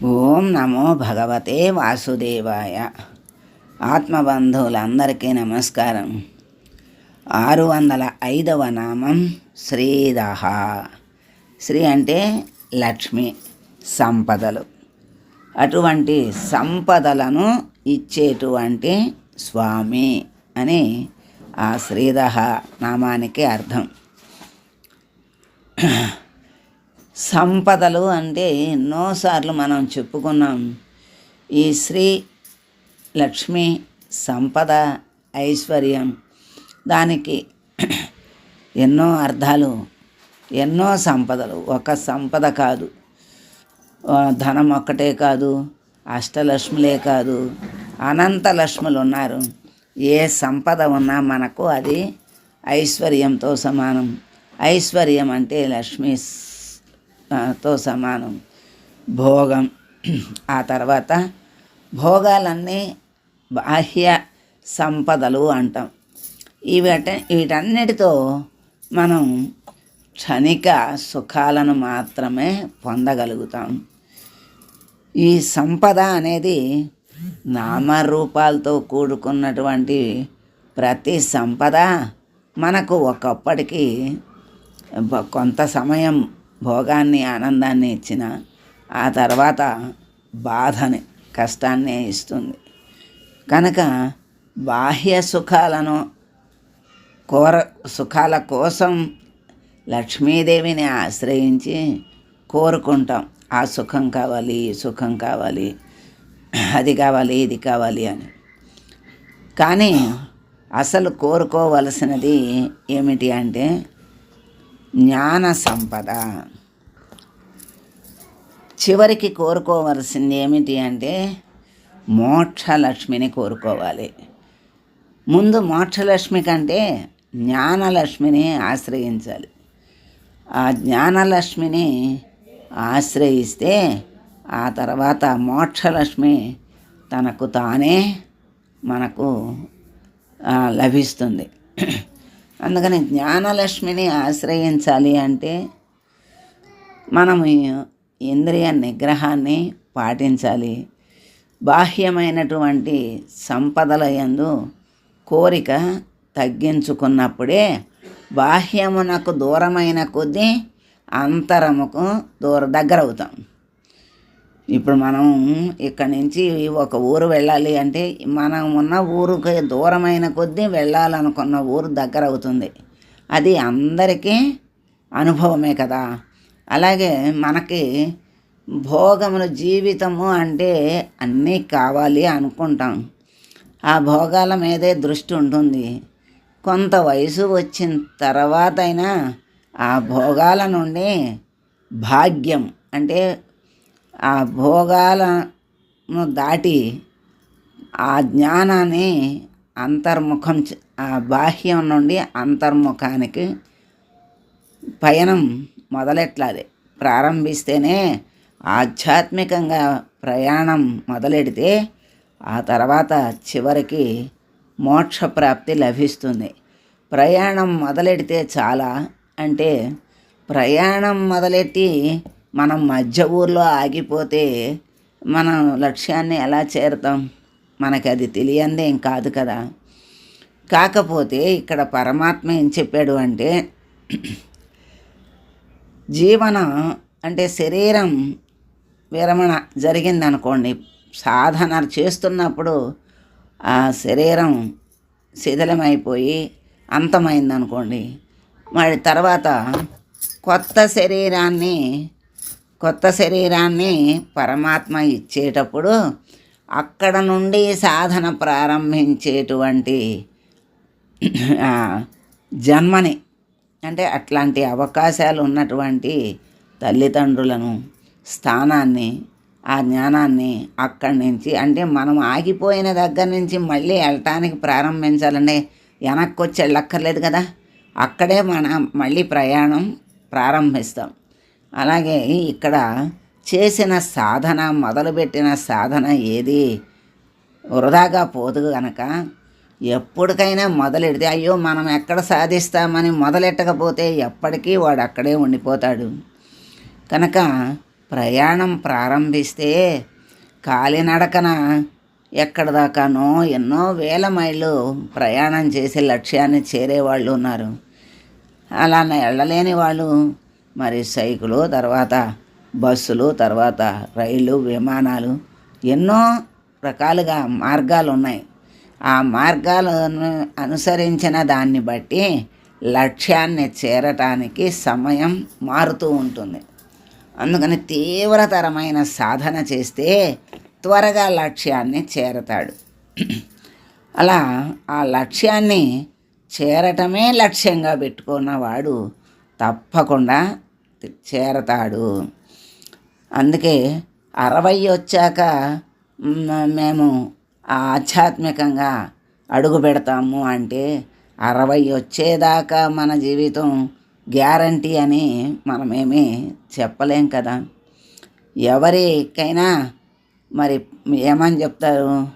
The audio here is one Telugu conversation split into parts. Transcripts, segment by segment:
ఓం నమో భగవతే వాసుదేవాయ. ఆత్మబంధువులందరికీ నమస్కారం. ఆరు వందల ఐదవ నామం శ్రీదహ శ్రీ అంటే లక్ష్మి సంపదలు. అటువంటి సంపదలను ఇచ్చేటువంటి స్వామి అని ఆ శ్రీదహ నామానికి అర్థం. సంపదలు అంటే ఎన్నోసార్లు మనం చెప్పుకున్నాం. ఈ శ్రీ లక్ష్మి సంపద ఐశ్వర్యం దానికి ఎన్నో అర్థాలు ఎన్నో సంపదలు. ఒక సంపద కాదు. ధనం ఒక్కటే కాదు అష్టలక్ష్ములే కాదు అనంత లక్ష్ములు ఉన్నారు. ఏ సంపద ఉన్నా మనకు అది ఐశ్వర్యంతో సమానం. ఐశ్వర్యం అంటే లక్ష్మి తో సమానం. భోగం. ఆ తర్వాత భోగాలన్నీ బాహ్య సంపదలు అంటాం. వీట వీటన్నిటితో మనం క్షణిక సుఖాలను మాత్రమే పొందగలుగుతాం. ఈ సంపద అనేది నామరూపాలతో కూడుకున్నటువంటి ప్రతి సంపద మనకు ఒకప్పటికి కొంత సమయం భోగాన్ని ఆనందాన్ని ఇచ్చిన ఆ తర్వాత బాధని కష్టాన్ని ఇస్తుంది. కనుక బాహ్య సుఖాలను కోర సుఖాల కోసం లక్ష్మీదేవిని ఆశ్రయించి కోరుకుంటాం. ఆ సుఖం కావాలి ఈ సుఖం కావాలి అది కావాలి ఇది కావాలి అని. కానీ అసలు కోరుకోవలసినది ఏమిటి అంటే జ్ఞాన సంపద. చివరికి కోరుకోవలసింది ఏమిటి అంటే మోక్షలక్ష్మిని కోరుకోవాలి. ముందు మోక్షలక్ష్మి కంటే జ్ఞానలక్ష్మిని ఆశ్రయించాలి. ఆ జ్ఞానలక్ష్మిని ఆశ్రయిస్తే ఆ తర్వాత మోక్షలక్ష్మి తనకు తానే మనకు లభిస్తుంది. అందుకని జ్ఞానలక్ష్మిని ఆశ్రయించాలి అంటే మనము ఇంద్రియ నిగ్రహాన్ని పాటించాలి. బాహ్యమైనటువంటి సంపదల యందు కోరిక తగ్గించుకున్నప్పుడే బాహ్యమునకు దూరమైన కొద్దీ అంతరముకు దూర దగ్గర అవుతాం ఇప్పుడు మనం ఇక్కడి నుంచి ఒక ఊరు వెళ్ళాలి అంటే మనం ఉన్న ఊరుకి దూరమైన కొద్దీ వెళ్ళాలనుకున్న ఊరు దగ్గర అవుతుంది. అది అందరికీ అనుభవమే కదా. అలాగే మనకి భోగములు జీవితము అంటే అన్నీ కావాలి అనుకుంటాం. ఆ భోగాల మీదే దృష్టి ఉంటుంది. కొంత వయసు వచ్చిన తర్వాత అయినా ఆ భోగాల నుండి భాగ్యం అంటే ఆ భోగాలను దాటి ఆ జ్ఞానాన్ని అంతర్ముఖం ఆ బాహ్యం నుండి అంతర్ముఖానికి పయనం మొదలెట్లాలి ప్రారంభిస్తేనే ఆధ్యాత్మికంగా ప్రయాణం మొదలెడితే ఆ తర్వాత చివరికి మోక్షప్రాప్తి లభిస్తుంది. ప్రయాణం మొదలెడితే చాలా అంటే ప్రయాణం మొదలెట్టి మనం మధ్య ఊర్లో ఆగిపోతే మనం లక్ష్యాన్ని ఎలా చేరుతాం? మనకి అది తెలియందే ఏం కాదు కదా. కాకపోతే ఇక్కడ పరమాత్మ ఏం చెప్పాడు అంటే జీవన అంటే శరీరం విరమణ జరిగిందనుకోండి సాధన చేస్తున్నప్పుడు ఆ శరీరం శిథిలమైపోయి అంతమైందనుకోండి మరి తర్వాత కొత్త శరీరాన్ని కొత్త శరీరాన్ని పరమాత్మ ఇచ్చేటప్పుడు అక్కడ నుండి సాధన ప్రారంభించేటువంటి జన్మని అంటే అట్లాంటి అవకాశాలు ఉన్నటువంటి తల్లిదండ్రులను స్థానాన్ని ఆ జ్ఞానాన్ని అక్కడి నుంచి అంటే మనం ఆగిపోయిన దగ్గర నుంచి మళ్ళీ వెళ్ళటానికి ప్రారంభించాలంటే వెనక్కి వచ్చి వెళ్ళక్కర్లేదు కదా. అక్కడే మన మళ్ళీ ప్రయాణం ప్రారంభిస్తాం. అలాగే ఇక్కడ చేసిన సాధన మొదలుపెట్టిన సాధన ఏది? వృధాగా పోదు గనక ఎప్పటికైనా మొదలెడితే అయ్యో మనం ఎక్కడ సాధిస్తామని మొదలెట్టకపోతే ఎప్పటికీ వాడు అక్కడే ఉండిపోతాడు. కనుక ప్రయాణం ప్రారంభిస్తే కాలినడకన ఎక్కడ దాకానో ఎన్నో వేల మైళ్ళు ప్రయాణం చేసి లక్ష్యాన్ని చేరే వాళ్ళు ఉన్నారు. అలా వెళ్ళలేని వాళ్ళు మరి సైకిలు తర్వాత బస్సులు తర్వాత రైళ్ళు విమానాలు ఎన్నో రకాలుగా మార్గాలు ఉన్నాయి ఆ మార్గాలను అనుసరించిన దాన్ని బట్టి లక్ష్యాన్ని చేరటానికి సమయం మారుతూ ఉంటుంది. అందుకని తీవ్రతరమైన సాధన చేస్తే త్వరగా లక్ష్యాన్ని చేరతాడు. అలా ఆ లక్ష్యాన్ని చేరటమే లక్ష్యంగా పెట్టుకున్నవాడు తప్పకుండా చేరతాడు. అందుకే అరవై వచ్చాక మేము ఆధ్యాత్మికంగా అడుగు పెడతాము అంటే అరవై వచ్చేదాకా మన జీవితం గ్యారంటీ అని మనమేమీ చెప్పలేం కదా. ఎవరికైనా మరి ఏమని చెప్తారు?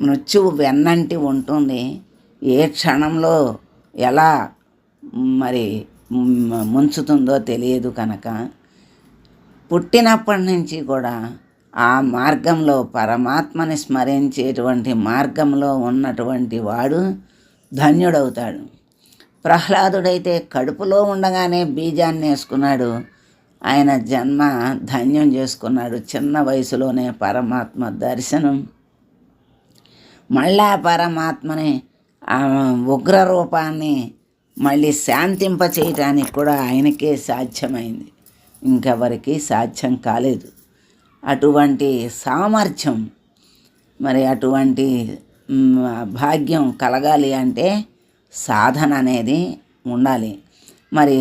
మృత్యువు వెన్నంటి ఉంటుంది. ఏ క్షణంలో ఎలా మరి ముంచుతుందో తెలియదు కనుక పుట్టినప్పటి నుంచి కూడా ఆ మార్గంలో పరమాత్మని స్మరించేటువంటి మార్గంలో ఉన్నటువంటి వాడు ధన్యుడవుతాడు. ప్రహ్లాదుడైతే కడుపులో ఉండగానే బీజాన్ని వేసుకున్నాడు. ఆయన జన్మ ధన్యం చేసుకున్నాడు. చిన్న వయసులోనే పరమాత్మ దర్శనం. మళ్ళా పరమాత్మని ఉగ్ర రూపాన్ని మళ్ళీ శాంతింప చేయటానికి కూడా ఆయనకే సాధ్యమైంది. ఇంకెవరికి సాధ్యం కాలేదు. అటువంటి సామర్థ్యం మరి అటువంటి భాగ్యం కలగాలి అంటే సాధన అనేది ఉండాలి. మరి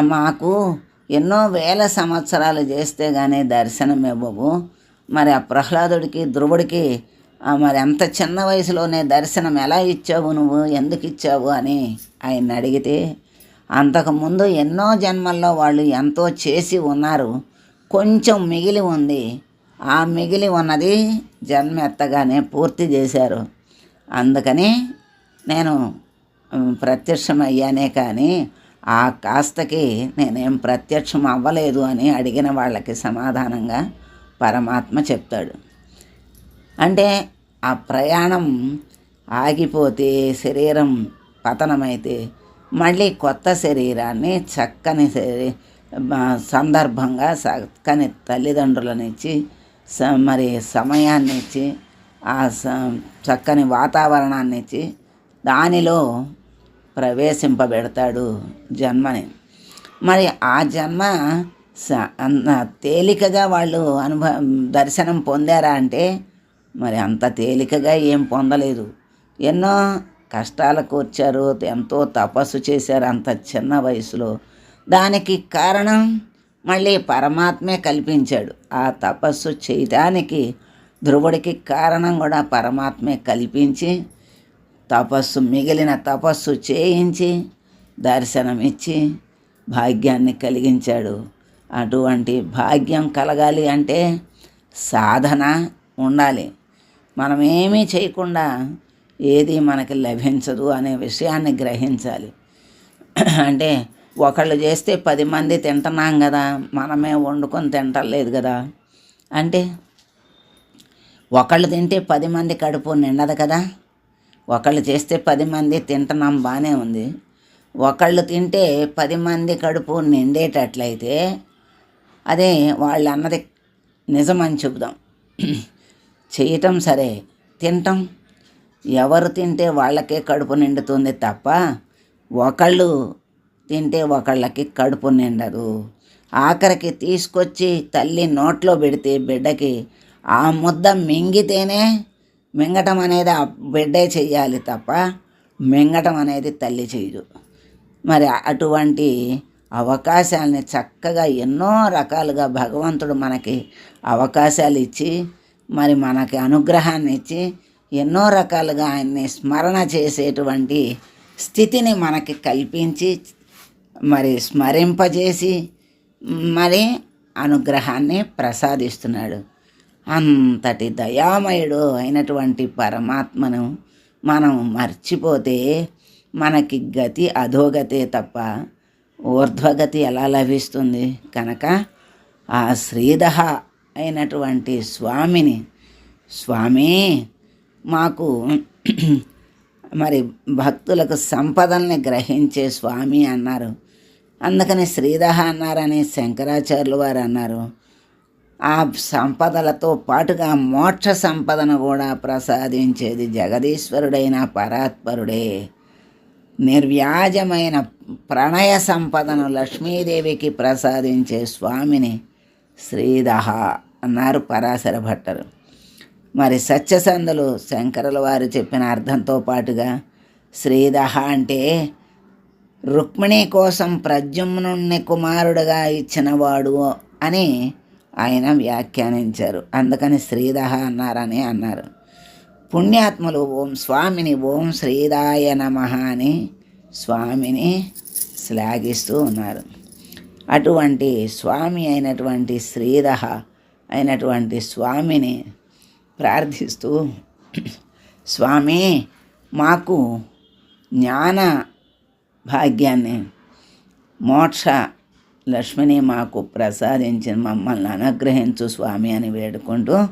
మాకు ఎన్నో వేల సంవత్సరాలు చేస్తే కానీ దర్శనం ఇవ్వవు మరి ఆ ప్రహ్లాదుడికి ధ్రువుడికి మరి అంత చిన్న వయసులోనే దర్శనం ఎలా ఇచ్చావు నువ్వు? ఎందుకు ఇచ్చావు? అని ఆయన అడిగితే అంతకుముందు ఎన్నో జన్మల్లో వాళ్ళు ఎంతో చేసి ఉన్నారు. కొంచెం మిగిలి ఉంది. ఆ మిగిలి ఉన్నది జన్మ ఎత్తగానే పూర్తి చేశారు. అందుకని నేను ప్రత్యక్షమయ్యానే కానీ ఆ కాస్తకి నేనేం ప్రత్యక్షం అవ్వలేదు అని అడిగిన వాళ్ళకి సమాధానంగా పరమాత్మ చెప్తాడు. అంటే ఆ ప్రయాణం ఆగిపోతే శరీరం పతనమైతే మళ్ళీ కొత్త శరీరాన్ని చక్కని శరీ సందర్భంగా చక్కని తల్లిదండ్రులనిచ్చి స మరి సమయాన్ని ఇచ్చి ఆ చక్కని వాతావరణాన్ని ఇచ్చి దానిలో ప్రవేశింపబెడతాడు జన్మని. మరి ఆ జన్మ తేలికగా వాళ్ళు అనుభవ దర్శనం పొందారా అంటే మరి అంత తేలికగా ఏం పొందలేదు. ఎన్నో కష్టాలకు వచ్చారు ఎంతో తపస్సు చేశారు అంత చిన్న వయసులో. దానికి కారణం మళ్ళీ పరమాత్మే కల్పించాడు. ఆ తపస్సు చేయటానికి ధ్రువుడికి కారణం కూడా పరమాత్మే కల్పించి తపస్సు మిగిలిన తపస్సు చేయించి దర్శనమిచ్చి భాగ్యాన్ని కలిగించాడు. అటువంటి భాగ్యం కలగాలి అంటే సాధన ఉండాలి. మనం ఏమీ చేయకుండా ఏది మనకి లభించదు అనే విషయాన్ని గ్రహించాలి. అంటే ఒకళ్ళు చేస్తే పది మంది తింటున్నాం కదా మనమే వండుకొని తింటలేదు కదా. అంటే ఒకళ్ళు తింటే పది మంది కడుపు నిండదు కదా. ఒకళ్ళు చేస్తే పది మంది తింటున్నాం బాగానే ఉంది. ఒకళ్ళు తింటే పది మంది కడుపు నిండేటట్లయితే అదే వాళ్ళు అన్నది నిజమని చెబుదాం. చేయటం సరే. తినటం ఎవరు తింటే వాళ్ళకే కడుపు నిండుతుంది తప్ప ఒకళ్ళు తింటే ఒకళ్ళకి కడుపు నిండదు. ఆఖరికి తీసుకొచ్చి తల్లి నోట్లో పెడితే బిడ్డకి ఆ ముద్ద మింగితేనే మింగటం అనేది ఆ బిడ్డే చెయ్యాలి తప్ప మింగటం అనేది తల్లి చేయదు మరి అటువంటి అవకాశాలని చక్కగా ఎన్నో రకాలుగా భగవంతుడు మనకి అవకాశాలు ఇచ్చి మరి మనకి అనుగ్రహాన్ని ఇచ్చి ఎన్నో రకాలుగా ఆయన్ని స్మరణ చేసేటువంటి స్థితిని మనకి కల్పించి మరి స్మరింపజేసి మరి అనుగ్రహాన్ని ప్రసాదిస్తున్నాడు. అంతటి దయామయుడు అయినటువంటి పరమాత్మను మనం మర్చిపోతే మనకి గతి అధోగతే తప్ప ఊర్ధ్వగతి ఎలా లభిస్తుంది? కనుక ఆ శ్రీదహ అయినటువంటి స్వామిని. స్వామి మాకు మరి భక్తులకు సంపదల్ని గ్రహించే స్వామి అన్నారు. అందుకని శ్రీదహ అన్నారని శంకరాచార్యులు వారు అన్నారు. ఆ సంపదలతో పాటుగా మోక్ష సంపదను కూడా ప్రసాదించేది జగదీశ్వరుడైన పరాత్పరుడే. నిర్వ్యాజమైన ప్రణయ సంపదను లక్ష్మీదేవికి ప్రసాదించే స్వామిని శ్రీదహ అన్నారు పరాశర భట్టరు. మరి సత్యసంధులు శంకరుల వారు చెప్పిన అర్థంతో పాటుగా శ్రీదహ అంటే రుక్మిణి కోసం ప్రద్యుమ్నుణ్ణి కుమారుడుగా ఇచ్చినవాడు అని ఆయన వ్యాఖ్యానించారు. అందుకని శ్రీదహ అన్నారని అన్నారు. పుణ్యాత్ములు ఓం స్వామిని ఓం శ్రీదాయ నమ అని స్వామిని శ్లాఘిస్తూ ఉన్నారు. అటువంటి స్వామి అయినటువంటి శ్రీధ అయినటువంటి స్వామిని ప్రార్థిస్తూ స్వామి మాకు జ్ఞాన భాగ్యాన్ని మోక్ష లక్ష్మిని మాకు ప్రసాదించి మమ్మల్ని అనుగ్రహించు స్వామి అని వేడుకుంటూ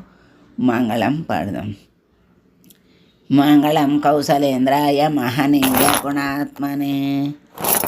మంగళం పాడదాం. మంగళం కౌశలేంద్రాయ మహనీయ గుణాత్మనే.